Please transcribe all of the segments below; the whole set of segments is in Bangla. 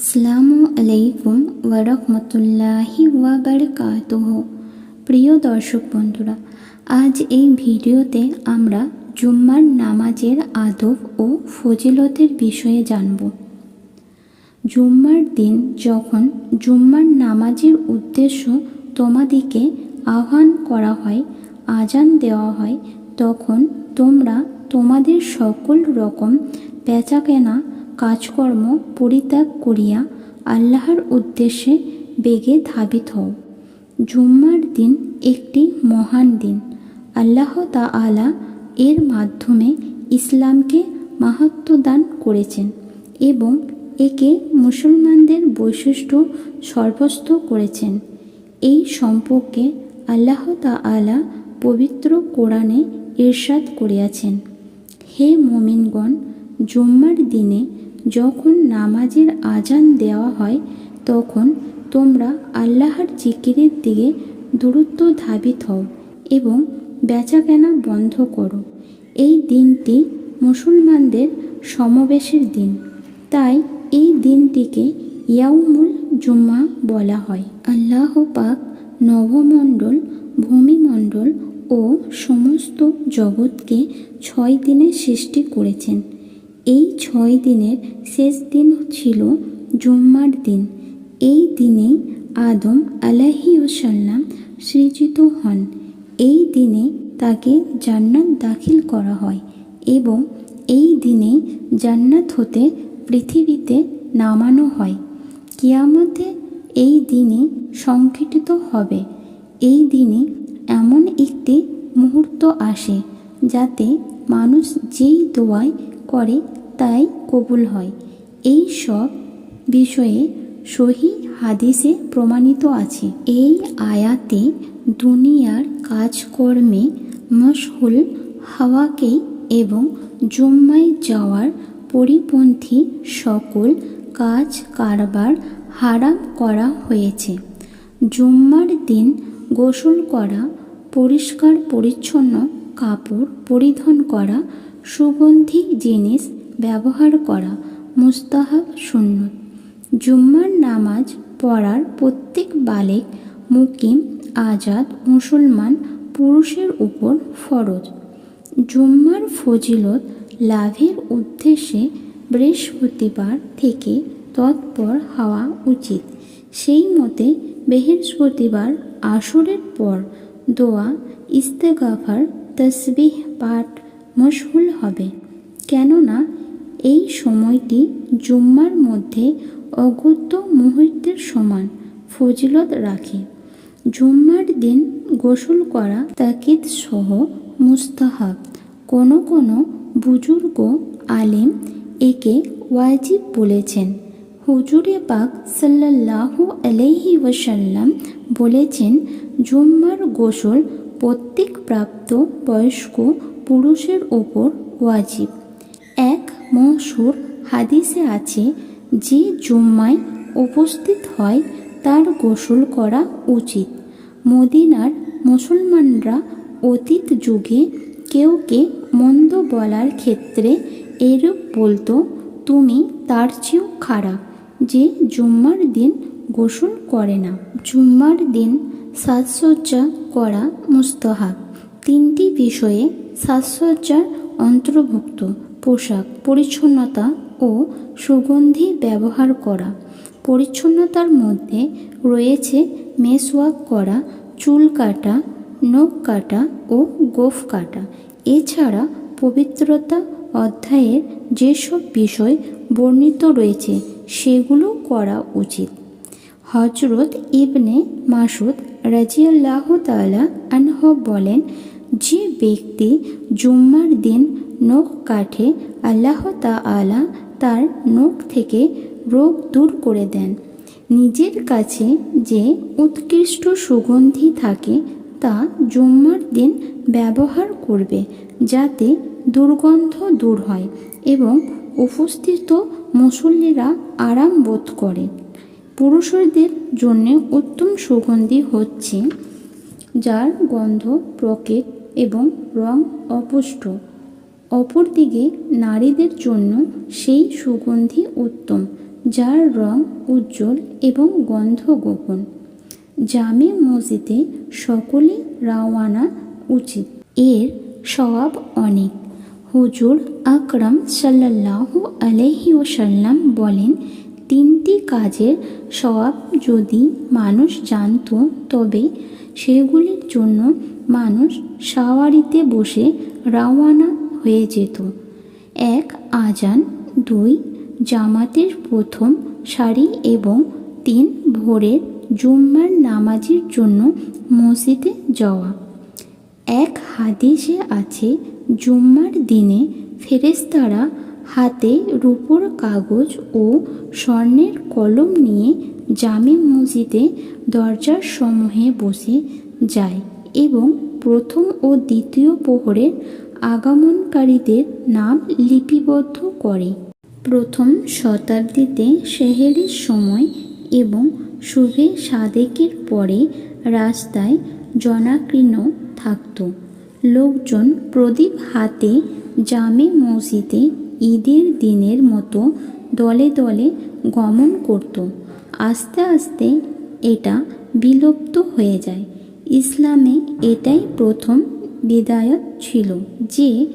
আসসালামু আলাইকুম ওয়ারহমতুল্লাহি ওয়াবারকাতুহ। প্রিয় দর্শক বন্ধুরা, আজ এই ভিডিওতে আমরা জুম্মার নামাজের আদব ও ফজিলতের বিষয়ে জানব। জুম্মার দিন যখন জুম্মার নামাজের উদ্দেশ্য তোমাদিকে আহ্বান করা হয়, আজান দেওয়া হয়, তখন তোমরা তোমাদের সকল রকম বেচাকেনা কাজকর্ম পরিত্যাগ করিয়া আল্লাহর উদ্দেশ্যে বেগে ধাবিত হও। জুম্মার দিন একটি মহান দিন। আল্লাহ তাআলা এর মাধ্যমে ইসলামকে মাহাত্ম দান করেছেন এবং একে মুসলমানদের বৈশিষ্ট্য সর্বস্ত করেছেন। এই সম্পর্কে আল্লাহ তাআলা পবিত্র কোরআনে ইরশাদ করিয়াছেন, হে মুমিনগণ, জুম্মার দিনে যখন নামাজের আজান দেওয়া হয়, তখন তোমরা আল্লাহর জিকিরের দিকে দূরত্ব ধাবিত হও এবং বেচাকেনা বন্ধ করো। এই দিনটি মুসলমানদের সমাবেশের দিন। তাই এই দিনটিকে ইয়াউমুল জুম্মা বলা হয়। আল্লাহ পাক নবমণ্ডল, ভূমিমণ্ডল ও সমস্ত জগৎকে ছয় দিনে সৃষ্টি করেছেন। এই ছয় দিনের শেষ দিন ছিল জুম্মার দিন। এই দিনেই আদম আলাহিউসাল্লাম সৃজিত হন। এই দিনে তাকে জান্নাত দাখিল করা হয় এবং এই দিনে জান্নাত হতে পৃথিবীতে নামানো হয়। কিয়ামতে এই দিনে সংঘটিত হবে। এই দিনে এমন একটি মুহূর্ত আসে যাতে মানুষ যেই দোয়ায় করে তাই কবুল হয়। এই সব বিষয়ে সহি হাদিসে প্রমাণিত আছে। এই আয়াতে দুনিয়ার কাজকর্মে মশহুল হাওয়াকেই এবং জুম্মায় যাওয়ার পরিপন্থী সকল কাজ কারবার হারাম করা হয়েছে। জুম্মার দিন গোসল করা, পরিষ্কার পরিচ্ছন্ন কাপড় পরিধান করা সুগন্ধি জিনিস ব্যবহার করা মুস্তাহাব সুন্নত। জুম্মার নামাজ পড়ার প্রত্যেক বালেক, মুকিম, আজাদ, মুসলমান, পুরুষের উপর ফরজ। জুম্মার ফজিলত লাভের উদ্দেশ্যে বৃহস্পতিবার থেকে তৎপর হওয়া উচিত। সেই মতে বৃহস্পতিবার আসরের পর দোয়া, ইস্তেগাফার, তসবিহ পাঠ মশহুল হবে। কেননা এই সময়টি জুম্মার মধ্যে অগত্য মুহূর্তের সমান ফজিলত রাখে। জুম্মার দিন গোসল করা, তাকিদ সহ মুস্তাহাব। কোনো কোনো বুজুর্গ আলেম একে ওয়াজিব বলেছেন। হুজুরে পাক সাল্লাল্লাহু আলাইহি ওয়াসাল্লাম বলেছেন, জুম্মার গোসল প্রত্যেক প্রাপ্ত বয়স্ক পুরুষের ওপর ওয়াজিব। মশুর হাদিসে আছে, যে জুম্মায় উপস্থিত হয় তার গোসল করা উচিত। মদিনার মুসলমানরা অতীত যুগে কেউকে মন্দ বলার ক্ষেত্রে এরূপ বলতো, তুমি তার চেয়েও খারাপ, যে জুম্মার দিন গোসল করে না। জুম্মার দিন সাজসজ্জা করা মুস্তহাব। তিনটি বিষয়ে সাজসজ্জার অন্তর্ভুক্ত। পোশাক, পরিচ্ছন্নতা ও সুগন্ধি ব্যবহার করা। পরিচ্ছন্নতার মধ্যে রয়েছে মেসওয়াক করা, চুল কাটা, নখ কাটা ও গোফ কাটা। এছাড়া পবিত্রতা অধ্যায়ের যেসব বিষয় বর্ণিত রয়েছে, সেগুলো করা উচিত। হজরত ইবনে মাসুদ রাজিয়াল্লাহ তালা আনহ বলেন, যে ব্যক্তি জুম্মার দিন নখ কাটে আল্লাহ তাআলা তার নখ থেকে রোগ দূর করে দেন। নিজের কাছে যে উৎকৃষ্ট সুগন্ধি থাকে, তা জুম্মার দিন ব্যবহার করবে, যাতে দুর্গন্ধ দূর হয় এবং উপস্থিত মুসল্লিরা আরাম বোধ করে। পুরুষদের জন্য উত্তম সুগন্ধি হচ্ছে যার গন্ধ প্রকেট এবং রং অপুষ্ট। অপরদিকে নারীদের জন্য সেই সুগন্ধি উত্তম, যার রং উজ্জ্বল এবং গন্ধ গোপন। জামে মসজিদে সকলে রাওয়ানা উচিত। এর স্বভাব অনেক। হুজুর আকরাম সাল্লাল্লাহু আলহি ওসাল্লাম বলেন, তিনটি কাজের স্বভাব যদি মানুষ জানত, তবে সেগুলির জন্য মানুষ সাওয়ারিতে বসে রাওয়ানা হয়ে যেত। এক আজান, দুই জামাতের প্রথম সারি এবং তিন ভোরের জুম্মার নামাজের জন্য মসজিদে যাওয়া। এক হাদিসে আছে, জুম্মার দিনে ফেরেস্তারা হাতে রূপোর কাগজ ও স্বর্ণের কলম নিয়ে জামে মসজিদে দরজার সমূহে বসে যায় এবং প্রথম ও দ্বিতীয় প্রহরের আগমনকারীদের নাম লিপিবদ্ধ করে। প্রথম শতাব্দীতে সেহেরির সময় এবং শুভে সাদেকের পরে রাস্তায় জনাকীর্ণ থাকত। লোকজন প্রদীপ হাতে জামে মসজিদে ঈদের দিনের মতো দলে দলে গমন করত। আস্তে আস্তে এটা বিলুপ্ত হয়ে যায়। ইসলামে এটাই প্রথম বিদায়ত ছিল যে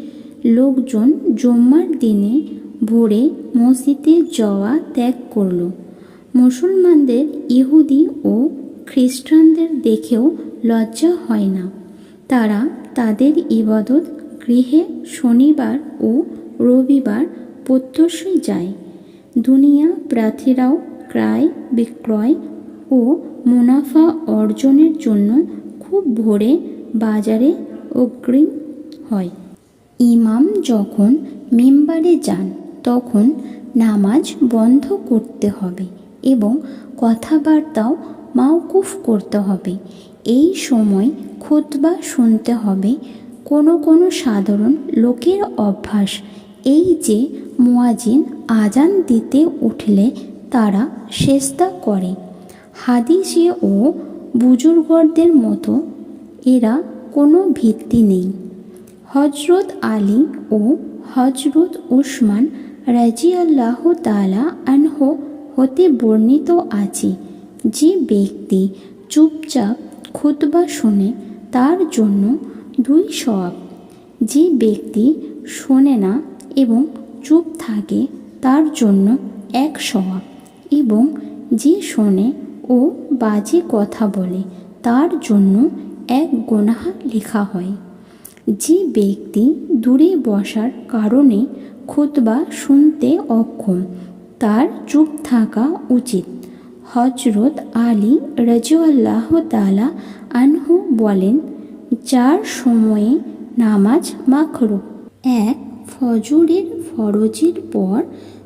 লোকজন জম্মার দিনে ভোরে মসজিদে যাওয়া ত্যাগ করল। মুসলমানদের ইহুদি ও খ্রিস্টানদের দেখেও লজ্জা হয় না। তারা তাদের ইবাদত গৃহে শনিবার ও রবিবার প্রত্যুষই যায়। দুনিয়া প্রার্থীরাও ক্রয়, বিক্রয় ও মুনাফা অর্জনের জন্য খুব ভোরে বাজারে অগ্রিম হয়। ইমাম যখন মেম্বারে যান, তখন নামাজ বন্ধ করতে হবে এবং কথাবার্তাও মাওকুফ করতে হবে। এই সময় খুতবা শুনতে হবে কোনো কোনো সাধারণ লোকের অভ্যাস। এই যে মুয়াজিন আজান দিতে উঠলে তারা সেস্তা করে। হাদিসে ও বুজুর্গদের মতো এরা কোনো ভিত্তি নেই। হজরত আলী ও হজরত উসমান রাজিয়াল্লাহ তালা আনহ হতে বর্ণিত আছে যে ব্যক্তি চুপচাপ খুতবা শোনে তার জন্য দুই সব যে ব্যক্তি শোনে না এবং চুপ থাকে তার জন্য এক স্বভাব এবং যে শোনে ও বাজে কথা বলে তার জন্য এক গোনাহা লেখা হয়। যে ব্যক্তি দূরে বসার কারণে খুতবা শুনতে অক্ষম, তার চুপ থাকা উচিত। হজরত আলী রাজুয়াল্লাহ তালা আনহু বলেন, চার সময়ে নামাজ মাখরু। এক, ফজরের ফরজের পর।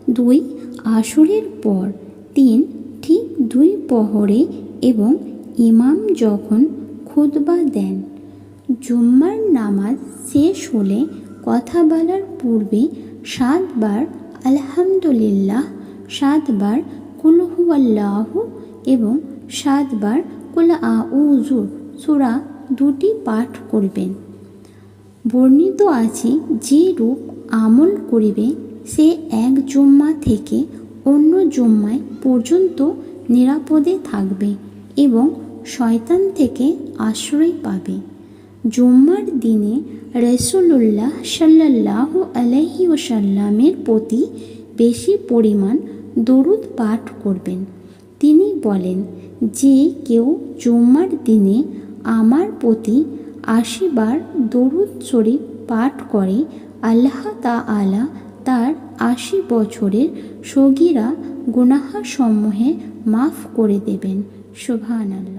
দুই, আসরের পর। তিন, ঠিক দুই পহরে এবং ইমাম যখন খুতবা দেন। জুম্মার নামাজ শেষ হলে কথা বলার পূর্বে সাতবার আলহামদুলিল্লাহ, সাতবার কুলহু আল্লাহ এবং সাতবার কুল আউজু সুরা দুটি পাঠ করবেন। বর্ণিত আছে, যে রূপ আমল করিবে, সে এক জুম্মা থেকে অন্য জুম্মায় পর্যন্ত নিরাপদে থাকবে এবং শয়তান থেকে আশ্রয় পাবে। জুম্মার দিনে রসুল্লাহ সাল্লাহ আলহি ওসাল্লামের প্রতি বেশি পরিমাণ দরুদ পাঠ করবেন। তিনি বলেন, যে কেউ জুম্মার দিনে আমার প্রতি আশিবার দরুদ শরীফ পাঠ করে, আল্লাহ তা আলা তার আশি বছরের সগিরা গুনাহা সমূহে মাফ করে দেবেন। সুবহান আল্লাহ